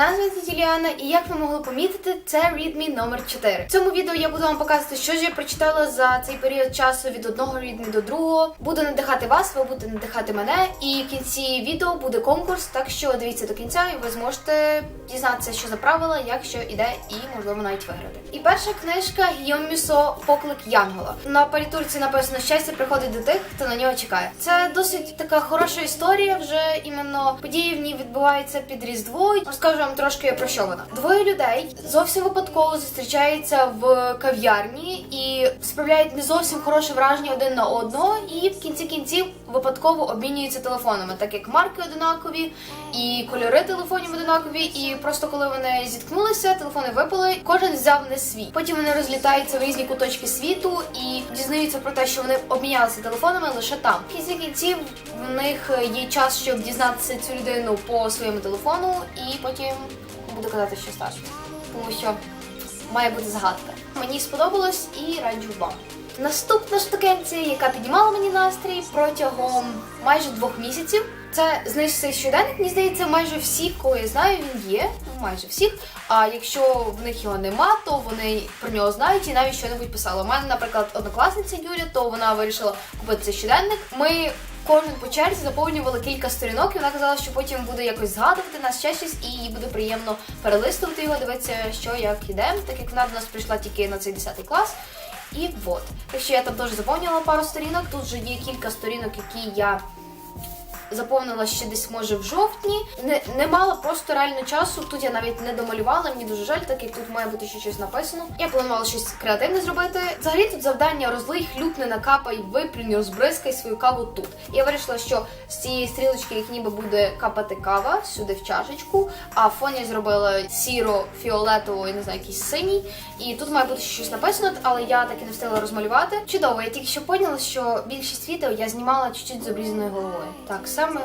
Мене звати Юліана, і як ви могли помітити, це Readme номер 4. В цьому відео я буду вам показувати, що ж я прочитала за цей період часу від одного Readme до другого. Буду надихати вас, ви будете надихати мене. І в кінці відео буде конкурс, так що дивіться до кінця, і ви зможете дізнатися, що за правила, як що іде, і можливо навіть виграти. І перша книжка Гійом Мюсо Поклик Янгола. На парітурці написано щастя приходить до тих, хто на нього чекає. Це досить така хороша історія. Вже іменно події в ній відбуваються під різдво. Розкажу вам трошки про що вона. Двоє людей зовсім випадково зустрічаються в кав'ярні і справляють не зовсім хороше враження один на одного, і в кінці кінців випадково обмінюються телефонами, так як марки одинакові, і кольори телефонів одинакові. І просто коли вони зіткнулися, телефони випали, кожен взяв не свій. Потім вони розлітаються в різні куточки світу і дізнаються про те, що вони обмінялися телефонами лише там. В кінці кінців в них є час, щоб дізнатися цю людину по своєму телефону, і потім буду казати, що старше. Тому що має бути загадка. Мені сподобалось і раджу вам. Наступна штукенція, яка піднімала мені настрій протягом майже двох місяців. Це знищився щоденник. Мені здається, майже всі, кого я знаю, він є. Ну, майже всіх. А якщо в них його нема, то вони про нього знають і навіть щось писали. У мене, наприклад, однокласниця Юля, то вона вирішила купити цей щоденник. Ми кожен по черзі заповнювали кілька сторінок, і вона казала, що потім буде якось згадувати нас ще щось, і їй буде приємно перелистувати його, дивитися, що як іде, так як вона до нас прийшла тільки на цей 10 клас. І вот. Так що я там теж заповнювала пару сторінок. Тут же є кілька сторінок, які я заповнила ще десь може в жовтні. Не, не мала просто реально часу. Тут я навіть не домалювала. Мені дуже жаль, так як тут має бути ще щось написано. Я планувала щось креативне зробити. Взагалі тут завдання розлий, хлюпни, накапай, виплюнь, розбризкай свою каву тут. Я вирішила, що з цієї стрілочки, як ніби буде капати кава сюди в чашечку. А фон я зробила сіро, фіолетово, я не знаю, якийсь синій. І тут має бути ще щось написано, але я так і не встигла розмалювати. Чудово, я тільки що поняла, що більшість відео я знімала чуть-чуть з обрізаною головою. Так, саме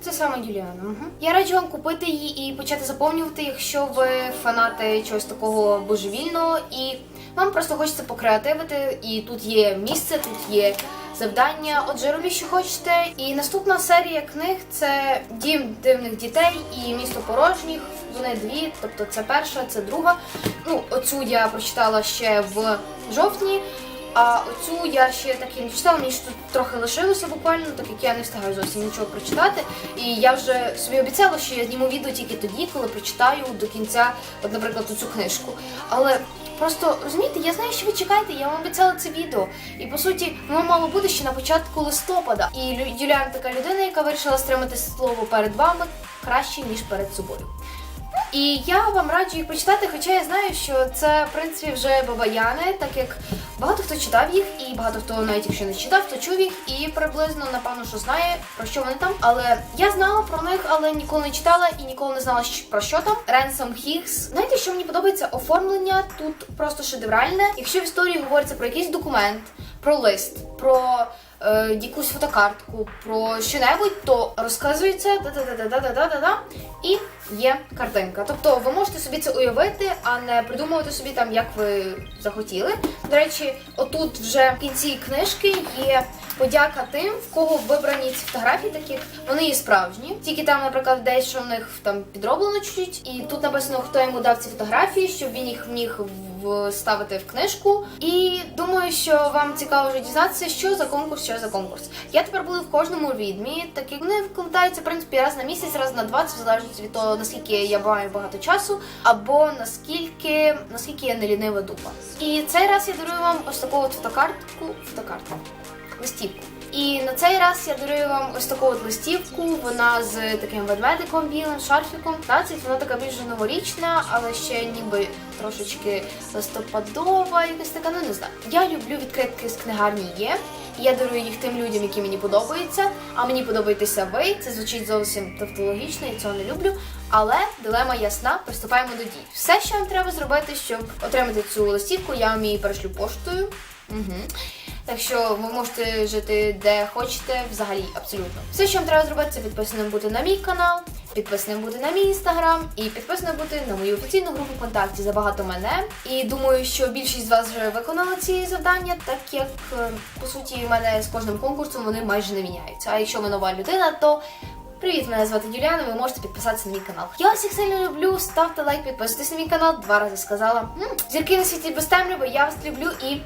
це саме Юліана. Угу. Я раджу вам купити її і почати заповнювати, якщо ви фанати чогось такого божевільного, і вам просто хочеться покреативити. І тут є місце, тут є завдання. Отже, робіть, що хочете. І наступна серія книг це Дім дивних дітей і місто порожніх. Вони дві, тобто це перша, це друга. Ну, оцю я прочитала ще в жовтні. А оцю я ще так і не читала, мені ж тут трохи лишилося буквально, так як я не встигаю зовсім нічого прочитати. І я вже собі обіцяла, що я зніму відео тільки тоді, коли прочитаю до кінця, от, наприклад, цю книжку. Але просто розумієте, я знаю, що ви чекаєте, я вам обіцяла це відео. І по суті, воно мало бути ще на початку листопада. І Юліан така людина, яка вирішила стримати слово перед вами краще, ніж перед собою. І я вам раджу їх прочитати, хоча я знаю, що це в принципі вже бабаяни, так як багато хто читав їх, і багато хто навіть якщо не читав, то чув їх і приблизно напевно, що знає про що вони там. Але я знала про них, але ніколи не читала і ніколи не знала про що там. Ренсом Хіггс. Знаєте, що мені подобається оформлення тут просто шедевральне. Якщо в історії говориться про якийсь документ, про лист, про е, якусь фотокартку, про що-небудь, то розказується да-да-да-да-да-да-да-да, і є картинка. Тобто ви можете собі це уявити, а не придумувати собі там, як ви захотіли. До речі, отут вже в кінці книжки є подяка тим, в кого вибрані ці фотографії, такі вони є справжні. Тільки там, наприклад, дещо в них там підроблено чуть-чуть, і тут написано, хто йому дав ці фотографії, щоб він їх міг вставити в книжку. І думаю, що вам цікаво вже дізнатися, що за конкурс, що за конкурс. Я тепер буду в кожному відмі, так як вони вкладаються в принципі раз на місяць, раз на два, це залежить від того, наскільки я маю багато часу, або наскільки наскільки я не лінива дупа. І цей раз я дарую вам ось таку от фотокартку, фотокартку, листівку. І на цей раз я дарую вам ось таку от листівку. Вона з таким ведмедиком білим, шарфіком. 15, вона така більш новорічна, але ще ніби трошечки листопадова, якась така, ну не знаю. Я люблю відкритки з книгарні є. Я дарую їх тим людям, які мені подобаються. А мені подобаєтеся ви. Це звучить зовсім тавтологічно, я цього не люблю. Але дилема ясна, приступаємо до дій. Все, що вам треба зробити, щоб отримати цю листівку, я вам її перешлю поштою. Угу. Так що ви можете жити де хочете, взагалі абсолютно. Все, що вам треба зробити, це підписаним бути на мій канал, підписаним бути на мій інстаграм і підписаним бути на мою офіційну групу ВКонтакті забагато мене. І думаю, що більшість з вас вже виконала ці завдання, так як е, по суті в мене з кожним конкурсом вони майже не міняються. А якщо ви нова людина, то Привіт, мене звати Юліана. Ви можете підписатися на мій канал. Я вас всіх сильно люблю. Ставте лайк, підписуйтесь на мій канал. Два рази сказала. Зірки на світі без темряви. Я вас люблю і